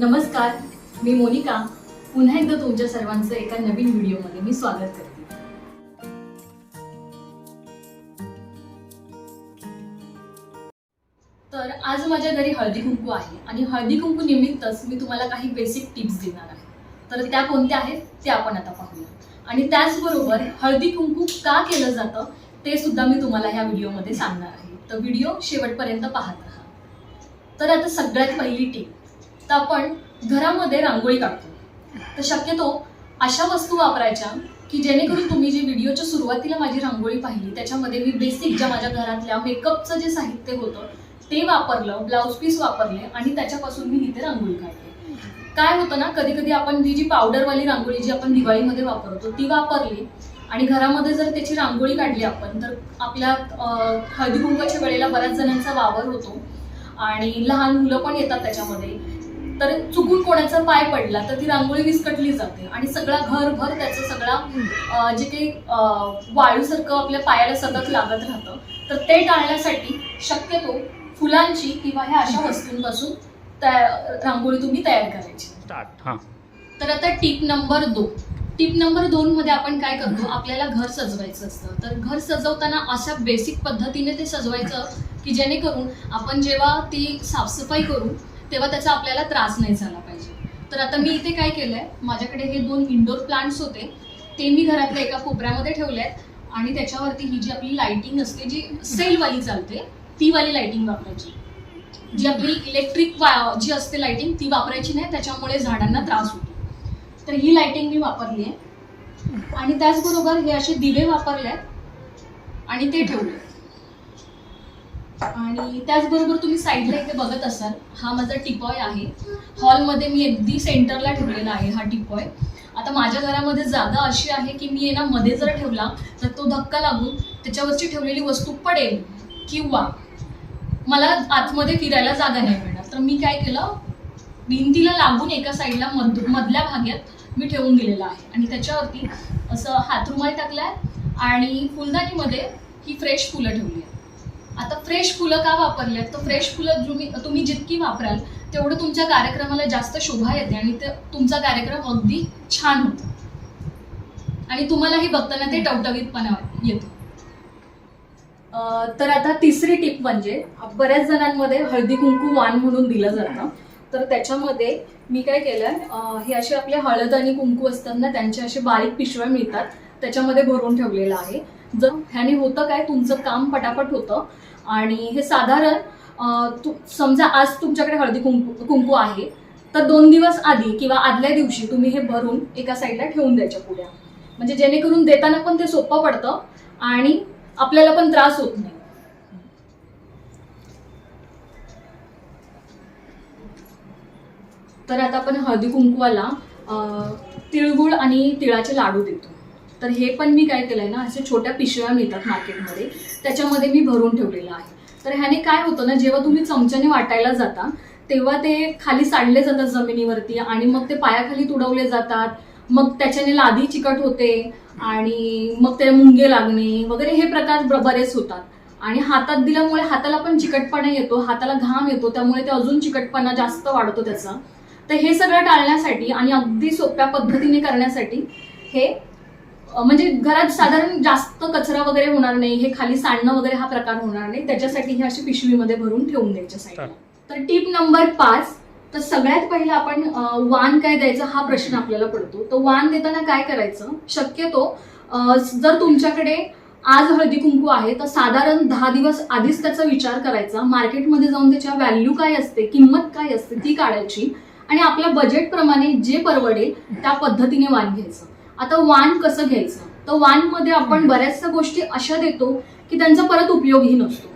नमस्कार मी मोनिका. पुन्हा एकदा तुमच्या सर्वांचं एका नवीन व्हिडिओमध्ये मी स्वागत करते. तर आज माझ्या घरी हळदी कुंकू आहे आणि हळदी कुंकू निमित्तच मी तुम्हाला काही बेसिक टिप्स देणार आहे. तर त्या कोणत्या आहेत ते आपण आता पाहूया. आणि त्याचबरोबर हळदी कुंकू का केलं जातं ते सुद्धा मी तुम्हाला ह्या व्हिडिओमध्ये सांगणार आहे. तर व्हिडिओ शेवटपर्यंत पाहत राहा. तर आता सगळ्यात पहिली टीप तर आपण घरामध्ये रांगोळी काढतो तर शक्यतो अशा वस्तू वापरायच्या की जेणेकरून तुम्ही जी व्हिडिओच्या सुरुवातीला माझी रांगोळी पाहिली त्याच्यामध्ये मी बेसिक ज्या माझ्या घरातल्या मेकअपचं जे साहित्य होतं ते वापरलं ब्लाऊज पीस वापरले आणि त्याच्यापासून मी इथे रांगोळी काढली. काय होतं ना कधी कधी आपण जी जी पावडरवाली रांगोळी जी आपण दिवाळीमध्ये वापरतो ती वापरली आणि घरामध्ये जर त्याची रांगोळी काढली आपण तर आपल्या हळदीकुंकाच्या वेळेला बऱ्याच जणांचा वावर होतो आणि लहान मुलं पण येतात त्याच्यामध्ये. तर चुकून कोणाचा पाय पडला तर ती रांगोळी विस्कटली जाते. आणि सगळा घरभर त्याचं सगळा जे काही वाळूसारखं आपल्या पायाला सतत लागत राहतं. तर ते टाळण्यासाठी शक्यतो फुलांची किंवा ह्या अशा वस्तूंपासून त्या रांगोळी तुम्ही तयार करायची. तर आता टिप नंबर दोन. टिप नंबर दोन मध्ये आपण काय करतो? आपल्याला घर सजवायचं असतं. तर घर सजवताना अशा बेसिक पद्धतीने ते सजवायचं की जेणेकरून आपण जेव्हा ती साफसफाई करू तेव्हा त्याचा आपल्याला त्रास नाही झाला पाहिजे. तर आता मी इथे काय केलंय माझ्याकडे हे दोन इंडोर प्लांट्स होते ते मी घरातल्या एका कोपऱ्यामध्ये ठेवले आहेत आणि त्याच्यावरती ही जी आपली लाइटिंग असते जी सेलवाली चालते ती वाली लाइटिंग वापरायची. जी आपली इलेक्ट्रिक जी असते लाइटिंग ती वापरायची नाही त्याच्यामुळे झाडांना त्रास होतो. तर ही लाइटिंग मी वापरली आहे आणि त्याचबरोबर हे असे दिवे वापरले आहेत आणि ते ठेवले आणि त्याचबरोबर तुम्ही साईडला इथे बघत असाल हा माझा टिपॉय आहे. हॉलमध्ये मी अगदी सेंटरला ठेवलेला आहे हा टिपॉय. आता माझ्या घरामध्ये जागा अशी आहे की मी ना मध्ये जर ठेवला तर तो धक्का लागून त्याच्यावरची ठेवलेली वस्तू पडेल किंवा मला आतमध्ये फिरायला जागा नाही मिळणार. तर मी काय केलं? भिंतीला लागून एका साईडला मध मधल्या भागात मी ठेवून दिलेला आहे. आणि त्याच्यावरती असं हातरुमाल टाकलाय आणि फुलदाणीमध्ये ही फ्रेश फुलं ठेवली आहेत. आता फ्रेश फुलं का वापरलेत? तर फ्रेश फुलं तुम्ही तुम्ही जितकी वापराल तेवढं तुमच्या कार्यक्रमाला जास्त शोभा येते आणि ते तुमचा कार्यक्रम अगदी छान होतो. आणि तुम्हालाही बघताना ते टवटवीतपणा येतो. तर आता तिसरी टिप म्हणजे बऱ्याच जणांमध्ये हळदी कुंकू वाण म्हणून दिलं जातं. तर त्याच्यामध्ये मी काय केलंय हे असे आपले हळद आणि कुंकू असतात ना त्यांचे असे बारीक पिशव्या मिळतात त्याच्यामध्ये भरून ठेवलेलं आहे. जर ह्याने होतं काय तुमचं काम पटापट होतं. आणि हे साधारण समजा आज तुमच्याकडे हळदी कुंकू कुंकू आहे तर दोन दिवस आधी किंवा आदल्या दिवशी तुम्ही हे भरून एका साईडला ठेवून द्यायच्या पुढ्या म्हणजे जेणेकरून देताना पण ते सोपं पडतं आणि आपल्याला पण त्रास होत नाही. तर आता आपण हळदी कुंकवाला तिळगुळ आणि तिळाचे लाडू देतो. तर हे पण मी काय केलंय ना असे छोट्या पिशव्या मिळतात मार्केटमध्ये त्याच्यामध्ये मी भरून ठेवलेलं आहे. तर ह्याने काय होतं ना जेव्हा तुम्ही चमच्याने वाटायला जाता तेव्हा ते खाली सांडले जातात जमिनीवरती आणि मग ते पायाखाली तुडवले जातात. मग त्याच्याने लादी चिकट होते आणि मग ते मुंगे लागणे वगैरे हे प्रकार बरेच होतात. आणि हातात दिल्यामुळे हाताला पण चिकटपणा येतो हाताला घाम येतो त्यामुळे ते अजून चिकटपणा जास्त वाढतो त्याचा. तर हे सगळं टाळण्यासाठी आणि अगदी सोप्या पद्धतीने करण्यासाठी हे म्हणजे घरात साधारण जास्त कचरा वगैरे होणार नाही हे खाली सांडणं वगैरे हा प्रकार होणार नाही. त्याच्यासाठी हे अशी पिशवीमध्ये भरून ठेवून द्यायच्या साईडला. तर टीप नंबर पाच तर सगळ्यात पहिला आपण वाण काय द्यायचं हा प्रश्न आपल्याला पडतो. तर वाण देताना काय करायचं? शक्यतो जर तुमच्याकडे आज हळदी कुंकू आहे तर साधारण दहा दिवस आधीच त्याचा विचार करायचा. मार्केटमध्ये जाऊन त्याच्या व्हॅल्यू काय असते किंमत काय असते ती काढायची. आणि आपल्या बजेटप्रमाणे जे परवडेल त्या पद्धतीने वाण घ्यायचं. आता वाण कसं घ्यायचं? तर वाणमध्ये आपण बऱ्याचशा गोष्टी अशा देतो की त्यांचा परत उपयोगही नसतो.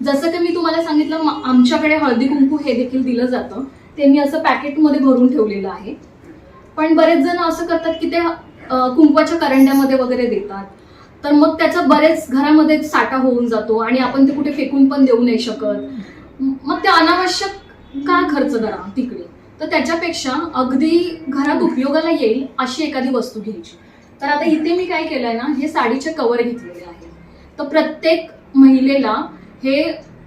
जसं की मी तुम्हाला सांगितलं आमच्याकडे हळदी कुंकू हे देखील दिलं जातं. ते मी असं पॅकेटमध्ये भरून ठेवलेलं आहे. पण बरेच जण असं करतात की ते कुंकवाच्या करंड्यामध्ये वगैरे देतात. तर मग त्याचा बरेच घरामध्ये साठा होऊन जातो आणि आपण ते कुठे फेकून पण देऊ नाही शकत. मग ते अनावश्यक का खर्च करा तिकडे? तर त्याच्यापेक्षा अगदी घरात उपयोगाला येईल अशी एखादी वस्तू घ्यायची. तर आता इथे मी काय केलंय ना हे साडीचे कवर घेतलेले आहे तर प्रत्येक महिलेला हे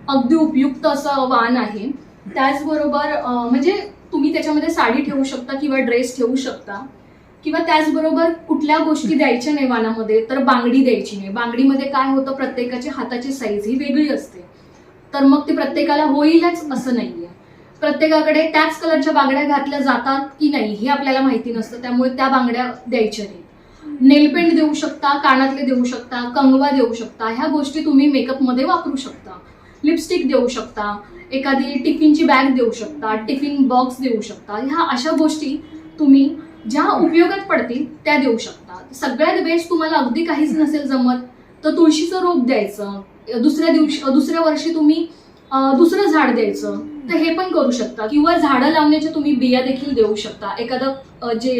अगदी उपयुक्त असं वाण आहे. त्याचबरोबर म्हणजे तुम्ही त्याच्यामध्ये साडी ठेवू शकता किंवा ड्रेस ठेवू शकता. किंवा त्याचबरोबर कुठल्या गोष्टी द्यायच्या नाही वानामध्ये तर बांगडी द्यायची नाही. बांगडीमध्ये काय होतं प्रत्येकाची हाताची साईज ही वेगळी असते. तर मग ती प्रत्येकाला होईलच असं नाहीये. प्रत्येकाकडे त्याच कलरच्या बांगड्या घातल्या जातात की नाही हे आपल्याला माहिती नसतं त्यामुळे त्या बांगड्या द्यायच्या नाही नेलपेंट देऊ शकता कानातले देऊ शकता कंगवा देऊ शकता ह्या गोष्टी तुम्ही मेकअपमध्ये वापरू शकता. लिपस्टिक देऊ शकता एखादी टिफिनची बॅग देऊ शकता टिफिन बॉक्स देऊ शकता ह्या अशा गोष्टी तुम्ही ज्या उपयोगात पडतील त्या देऊ शकता. सगळ्यात बेस्ट तुम्हाला अगदी काहीच नसेल जमत तर तुळशीचं रोप द्यायचं. दुसऱ्या दिवशी दुसऱ्या वर्षी तुम्ही दुसरं झाड द्यायचं. तर हे पण करू शकता. किंवा झाडं लावण्याच्या तुम्ही बिया देखील देऊ शकता. एखादं जे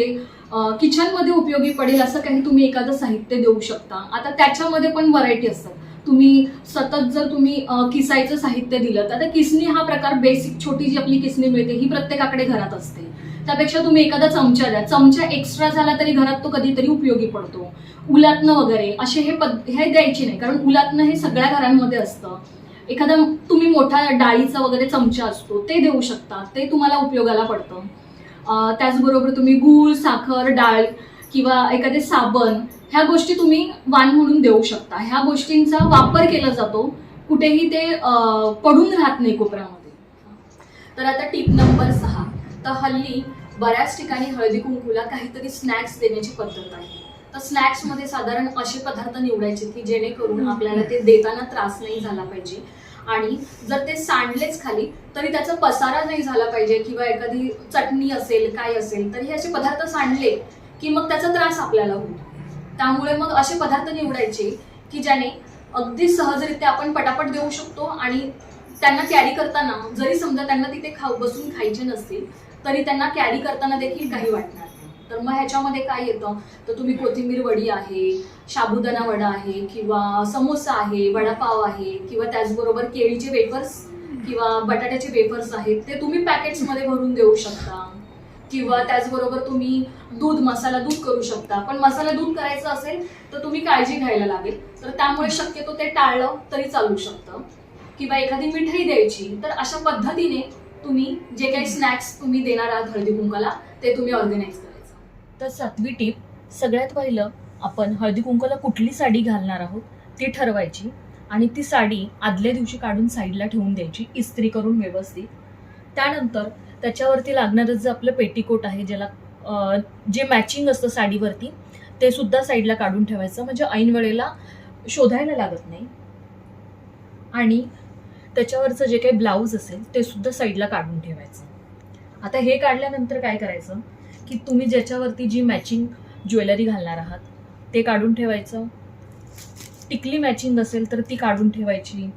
किचनमध्ये उपयोगी पडेल असं काही तुम्ही एखादं साहित्य देऊ शकता. आता त्याच्यामध्ये पण व्हरायटी असतात. तुम्ही सतत जर तुम्ही किसायचं साहित्य दिलं तर आता किसणी हा प्रकार बेसिक छोटी जी आपली किसणी मिळते ही प्रत्येकाकडे घरात असते. त्यापेक्षा तुम्ही एखादा चमचा द्या. चमचा एक्स्ट्रा झाला तरी घरात तो कधीतरी उपयोगी पडतो. उलातनं वगैरे असे हे पद हे द्यायचे नाही. कारण उलातनं हे सगळ्या घरांमध्ये असतं. एखादा तुम्ही मोठा डाळीचा वगैरे चमचा असतो ते देऊ शकता. ते तुम्हाला उपयोगाला पडतं. त्याचबरोबर तुम्ही गूळ साखर डाळ किंवा एखादे साबण ह्या गोष्टी तुम्ही वाण म्हणून देऊ शकता. ह्या गोष्टींचा वापर केला जातो. कुठेही ते पडून राहत नाही कोपऱ्यामध्ये. तर आता टिप नंबर सहा. तर हल्ली बऱ्याच ठिकाणी हळदी कुंकूला काहीतरी स्नॅक्स देण्याची पद्धत आहे. तर स्नॅक्समध्ये साधारण असे पदार्थ निवडायचे की जेणेकरून आपल्याला ते देताना त्रास नाही झाला पाहिजे. आणि जर ते सांडलेच खाली तरी त्याचा पसारा नाही झाला पाहिजे किंवा एखादी चटणी असेल काय असेल तर हे असे पदार्थ सांडले की मग त्याचा त्रास आपल्याला होतो. त्यामुळे मग असे पदार्थ निवडायचे की ज्याने अगदी सहजरित्या आपण पटापट देऊ शकतो आणि त्यांना कॅरी करताना जरी समजा त्यांना तिथे खाऊ बसून खायचे नसतील तरी त्यांना कॅरी करताना देखील काही वाटणार तर मग ह्याच्यामध्ये काय येतं? तर तुम्ही कोथिंबीर वडी आहे साबुदाणा वडा आहे किंवा समोसा आहे वडापाव आहे किंवा त्याचबरोबर केळीचे वेफर्स किंवा बटाट्याचे वेफर्स आहेत ते तुम्ही पॅकेट्समध्ये भरून देऊ शकता. किंवा त्याचबरोबर तुम्ही दूध मसाला दूध करू शकता. पण मसाला दूध करायचं असेल तर तुम्ही काळजी घ्यायला लागेल. तर त्यामुळे शक्यतो ते टाळलं तरी चालू शकतं. किंवा एखादी मिठाई द्यायची तर अशा पद्धतीने तुम्ही जे काही स्नॅक्स तुम्ही देणार आहात हळदी कुंकाला ते तुम्ही ऑर्गनाईज करा. तर सातवी टीप सगळ्यात पहिलं आपण हळदी कुंकूला कुठली साडी घालणार आहोत ती ठरवायची. आणि ती साडी आदल्या दिवशी काढून साईडला ठेवून द्यायची इस्त्री करून व्यवस्थित. त्यानंतर त्याच्यावरती लागणारं जे आपलं पेटीकोट आहे ज्याला जे मॅचिंग असतं साडीवरती ते सुद्धा साईडला काढून ठेवायचं. म्हणजे ऐन वेळेला शोधायला लागत नाही. आणि त्याच्यावरचं जे काही ब्लाऊज असेल ते सुद्धा साईडला काढून ठेवायचं. आता हे काढल्यानंतर काय करायचं? की तुम्ही ज्याच्यावरती जी मॅचिंग ज्वेलरी घालणार आहात ते काढून ठेवायचं. टिकली मॅचिंग असेल तर ती काढून ठेवायची.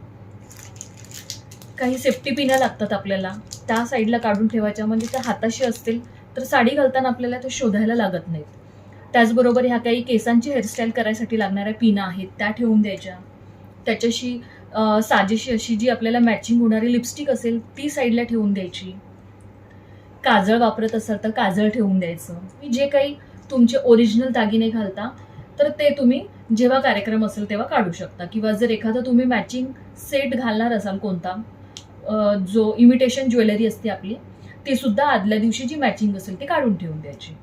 काही सेफ्टी पिनं लागतात आपल्याला त्या साईडला काढून ठेवायच्या. म्हणजे त्या हाताशी असतील तर साडी घालताना आपल्याला ते शोधायला लागत नाहीत. त्याचबरोबर ह्या काही केसांची हेअरस्टाईल करायसाठी लागणाऱ्या पिना आहेत त्या ठेवून द्यायच्या. त्याच्याशी साजेशी अशी जी आपल्याला मॅचिंग होणारी लिपस्टिक असेल ती साईडला ठेवून द्यायची. काजळ वापरत असाल तर काजळ ठेवून द्यायचं. मी जे काही तुमचे ओरिजिनल दागिने घालता तर ते तुम्ही जेव्हा कार्यक्रम असेल तेव्हा काढू शकता. किंवा जर एखादा तुम्ही मॅचिंग सेट घालणार असाल कोणता जो इमिटेशन ज्वेलरी असते आपली ती सुद्धा आदल्या दिवशी जी मॅचिंग असेल ती काढून ठेवून द्यायची.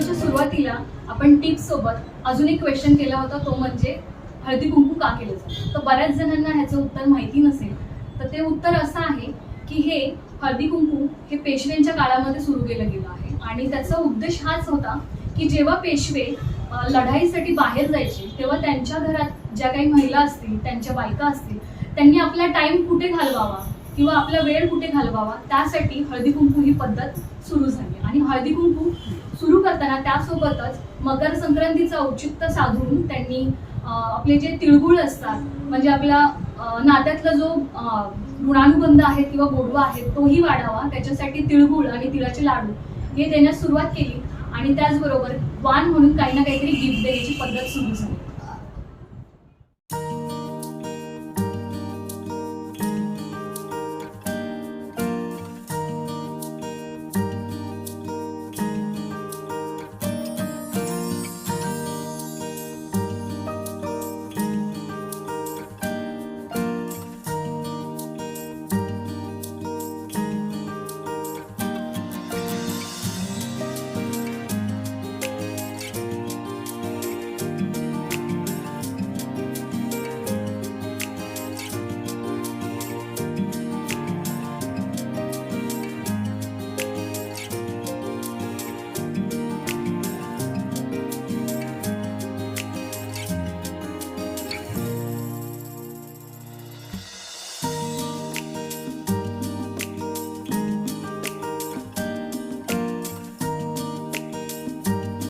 व्हिडिओच्या सुरुवातीला आपण टिप्स सोबत अजून एक क्वेश्चन केला होता तो म्हणजे हळदी कुंकू का केलं जातं? तर बऱ्याच जणांना ह्याचं उत्तर माहिती नसेल तर ते उत्तर असं आहे की हे हळदी कुंकू हे पेशव्यांच्या काळामध्ये सुरू केलं गेलं आहे. आणि त्याचा उद्देश हाच होता की जेव्हा पेशवे लढाईसाठी बाहेर जायचे तेव्हा त्यांच्या घरात ज्या काही महिला असतील त्यांच्या बायका असतील त्यांनी आपला टाइम कुठे घालवावा किंवा आपला वेळ कुठे घालवावा त्यासाठी हळदी कुंकू ही पद्धत सुरू झाली. आणि हळदी कुंकू सुरू करताना त्यासोबतच मकर संक्रांतीचं औचित्य साधून त्यांनी आपले जे तिळगुळ असतात म्हणजे आपला नात्यातला जो ऋणानुबंध आहे किंवा गोडवा आहे तोही वाढावा त्याच्यासाठी तिळगुळ आणि तिळाचे लाडू हे देण्यास सुरुवात केली आणि त्याचबरोबर वाण म्हणून काही ना काहीतरी गिफ्ट देण्याची पद्धत सुरू झाली.